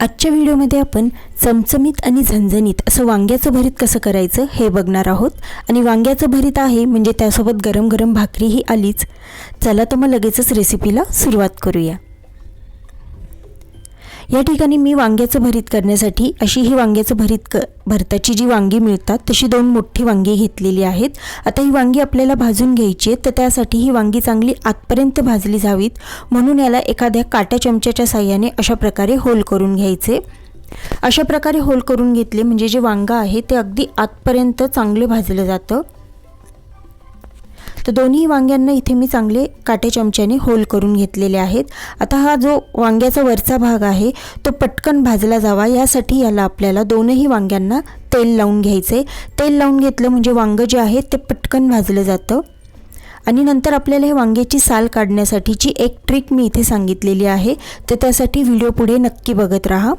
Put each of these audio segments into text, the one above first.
आजच्या व्हिडिओमध्ये आपण चमचमीत आणि झणझणीत असं वांग्याचं भरीत कसं करायचं हे बघणार आहोत. आणि वांग्याचं भरीत आहे म्हणजे त्यासोबत गरम गरम भाकरीही आलीच. चला तर मग लगेचच रेसिपीला सुरुवात करूया. या ठिकाणी मी वांग्याचं भरीत करण्यासाठी अशी ही वांग्याचं भरीत क भरताची जी वांगी मिळतात तशी दोन मोठी वांगी घेतलेली आहेत. आता ही वांगी आपल्याला भाजून घ्यायची आहेत तर त्यासाठी ही वांगी चांगली आतपर्यंत भाजली जावीत. म्हणून याला एखाद्या काट्या चमच्याच्या साह्याने अशा प्रकारे होल करून घ्यायचे. अशा प्रकारे होल करून घेतले म्हणजे जे वांगं आहे ते अगदी आतपर्यंत चांगलं भाजलं जातं. तर दोन्ही वांग्यांना इथे मी चांगले काटे चमच्याने होल करून घेतलेले आहेत. आता हा जो वांग्याचा वरचा भाग आहे तो पटकन भाजला जावा. यासाठी याला आपल्याला दोनही वांग्यांना तेल लावून घ्यायचे तेल लावून घेतलं म्हणजे वांगं जे आहे ते पटकन भाजलं जातं. आणि नंतर आपल्याला हे वांग्याची साल काढण्यासाठीची एक ट्रिक मी इथे सांगितलेली आहे. तर त्यासाठी व्हिडिओ पुढे नक्की बघत राहा.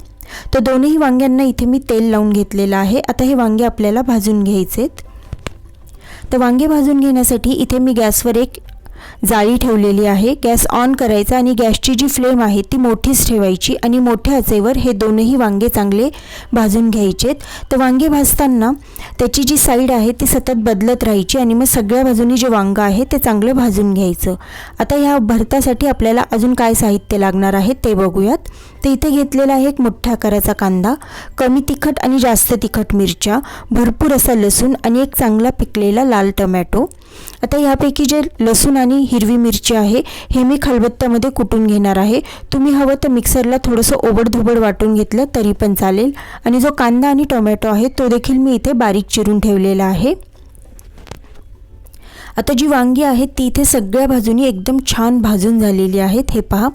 तर दोन्ही वांग्यांना इथे मी तेल लावून घेतलेलं आहे. आता हे वांगे आपल्याला भाजून घ्यायचेत. तर वांगे भाजून घेण्यासाठी इथे मी गॅसवर एक जाळी ठेवलेली आहे. गॅस ऑन करायचा आणि गॅसची जी फ्लेम आहे ती मोठीच ठेवायची आणि मोठ्या आचेवर हे दोनही वांगे चांगले भाजून घ्यायचेत. तर वांगे भाजताना त्याची जी साईड आहे ती सतत बदलत राहायची आणि मग सगळ्या बाजूनी जे वांगं आहे ते चांगलं भाजून घ्यायचं. आता ह्या भरतासाठी आपल्याला अजून काय साहित्य लागणार आहे ते बघूयात. तर इथे घेतलेला आहे एक मोठ्या आकाराचा कांदा. कमी तिखट आणि जास्त तिखट मिरच्या भरपूर असा लसूण आणि एक चांगला पिकलेला लाल टमॅटो. आता ह्यापैकी जे लसूण आणि हिरवी मिरची आहे हे मी खलबत्त्यामध्ये कुटून घेणार आहे. तुम्ही हवं तर मिक्सरला थोडंसं ओबडधोबड वाटून घेतलं तरी पण चालेल. आणि जो कांदा आणि टोमॅटो आहे तो देखील मी इथे बारीक चिरून ठेवलेला आहे. आता जी वांगी आहेत ती इथे सगळ्या बाजूनी एकदम छान भाजून झालेली आहेत हे पहा.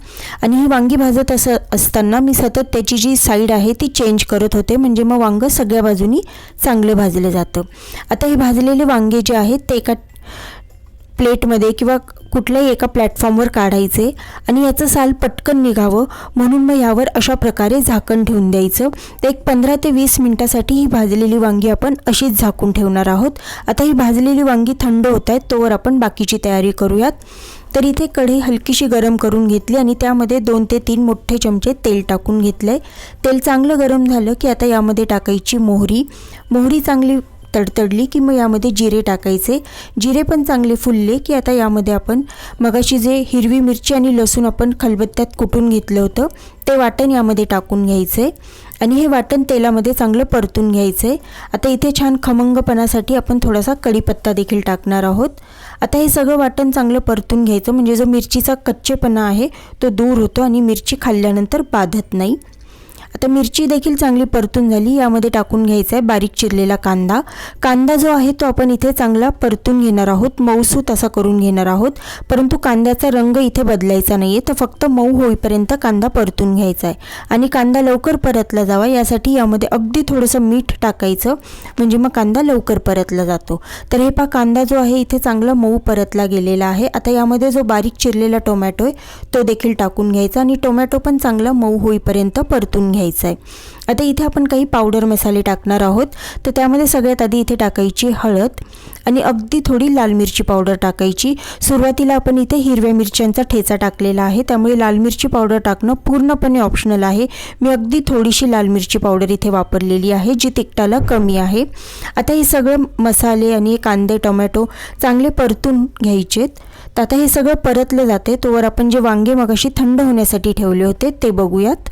आणि ही वांगी भाजत असं असताना मी सतत त्याची जी साईड आहे ती चेंज करत होते. म्हणजे मग वांगं सगळ्या बाजूनी चांगलं भाजलं जातं. आता हे भाजलेले वांगे जे आहेत ते एका प्लेटमध्ये किंवा कुठल्याही एका प्लॅटफॉर्मवर काढायचे आणि याचं साल पटकन निघावं म्हणून मग यावर अशा प्रकारे झाकण ठेवून द्यायचं. तर एक पंधरा ते वीस मिनटासाठी ही भाजलेली वांगी आपण अशीच झाकून ठेवणार आहोत. आता ही भाजलेली वांगी थंड होत आहेत तोवर आपण बाकीची तयारी करूयात. तर इथे कढई हलकीशी गरम करून घेतली आणि त्यामध्ये दोन ते तीन मोठे चमचे तेल टाकून घेतलं आहे तेल चांगलं गरम झालं की आता यामध्ये टाकायची मोहरी. मोहरी चांगली तडतडली की मग यामध्ये जिरे टाकायचे. जिरे पण चांगले फुलले की आता यामध्ये आपण मगाशी जे हिरवी मिरची आणि लसूण आपण खलबत्त्यात कुटून घेतलं होतं ते वाटण यामध्ये टाकून घ्यायचं. आहे आणि हे वाटण तेलामध्ये चांगलं परतून घ्यायचं. आहे आता इथे छान खमंगपणासाठी आपण थोडासा कढीपत्ता देखील टाकणार आहोत. आता हे सगळं वाटण चांगलं परतून घ्यायचं. म्हणजे जो मिरचीचा कच्चेपणा आहे तो दूर होतो आणि मिरची खाल्ल्यानंतर बाधत नाही. आता मिरची देखील चांगली परतून झाली. यामध्ये टाकून घ्यायचा आहे बारीक चिरलेला कांदा. कांदा जो आहे तो आपण इथे चांगला परतून घेणार आहोत. मऊसूत असा करून घेणार आहोत. परंतु कांद्याचा रंग इथे बदलायचा नाही आहे तर फक्त मऊ होईपर्यंत कांदा परतून घ्यायचा आहे आणि कांदा लवकर परतला जावा. यासाठी यामध्ये अगदी थोडंसं मीठ टाकायचं. म्हणजे मग कांदा लवकर परतला जातो. तर हे पा कांदा जो आहे इथे चांगला मऊ परतला गेलेला आहे. आता यामध्ये जो बारीक चिरलेला टोमॅटो आहे तो देखील टाकून घ्यायचा. आणि टोमॅटो पण चांगला मऊ होईपर्यंत परतून घ्यायचा. घ्यायचं आहे आता इथे आपण काही पावडर मसाले टाकणार आहोत. तर त्यामध्ये सगळ्यात आधी इथे टाकायची हळद आणि अगदी थोडी लाल मिरची पावडर टाकायची. सुरुवातीला आपण इथे हिरव्या मिरच्यांचा ठेचा टाकलेला आहे. त्यामुळे लाल मिरची पावडर टाकणं पूर्णपणे ऑप्शनल आहे. मी अगदी थोडीशी लाल मिरची पावडर इथे वापरलेली आहे जी तिखटाला कमी आहे. आता हे सगळं मसाले आणि कांदे टोमॅटो चांगले परतून घ्यायचेत. तर आता हे सगळं परतलं जाते तोवर आपण जे वांगे मगाशी थंड होण्यासाठी ठेवले होते ते बघूयात.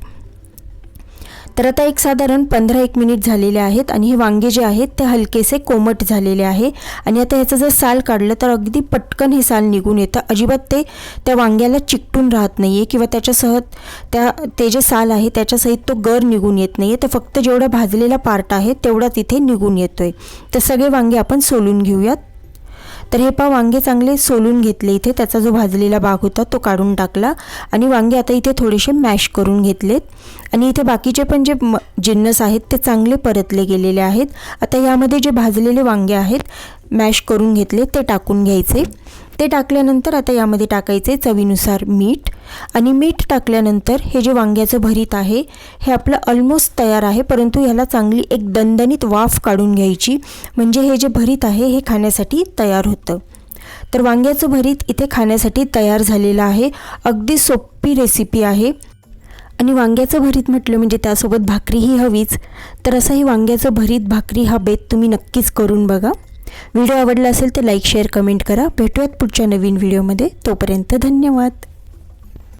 तर आता एक साधारण पंधरा एक मिनिट झालेले आहेत आणि हे वांगे जे आहेत ते हलकेसे कोमट झालेले आहे. आणि आता ह्याचं जर साल काढलं तर अगदी पटकन हे साल निघून येतं. अजिबात ते त्या वांग्याला चिकटून राहत नाही आहे किंवा त्याच्यासह त्या ते जे साल आहे त्याच्यासहित तो गर निघून येत नाही आहे तर फक्त जेवढा भाजलेला पार्ट आहे तेवढा तिथे निघून येतो आहे तर सगळे वांगे आपण सोलून घेऊयात. तर हे पहा वांगे चांगले सोलून घेतले. इथे त्याचा जो भाजलेला भाग होता तो काढून टाकला. आणि वांगे आता इथे थोडेसे मॅश करून घेतलेत. आणि इथे बाकीचे पण जे म जिन्नस आहेत ते चांगले परतले गेलेले आहेत. आता यामध्ये जे भाजलेले वांगे आहेत मॅश करून घेतले ते टाकून घ्यायचे. ते टाकल्यानंतर आता यामध्ये टाकायचे चवीनुसार मीठ. आणि मीठ टाकल्यानंतर हे जे वांग्याचं भरीत आहे हे आपलं ऑलमोस्ट तयार आहे परंतु ह्याला चांगली एक दणदणीत वाफ काढून घ्यायची. म्हणजे हे जे भरीत आहे हे खाण्यासाठी तयार होतं. तर वांग्याचं भरीत इथे खाण्यासाठी तयार झालेलं आहे. अगदी सोपी रेसिपी आहे. आणि वांग्याचं भरीत म्हटलं म्हणजे त्यासोबत भाकरीही हवीच. तर असं हे वांग्याचं भरीत भाकरी हा बेत तुम्ही नक्कीच करून बघा. व्हिडिओ आवडला असेल तर लाईक शेअर कमेंट करा. भेटूयात पुढच्या नवीन व्हिडिओमध्ये. तोपर्यंत धन्यवाद.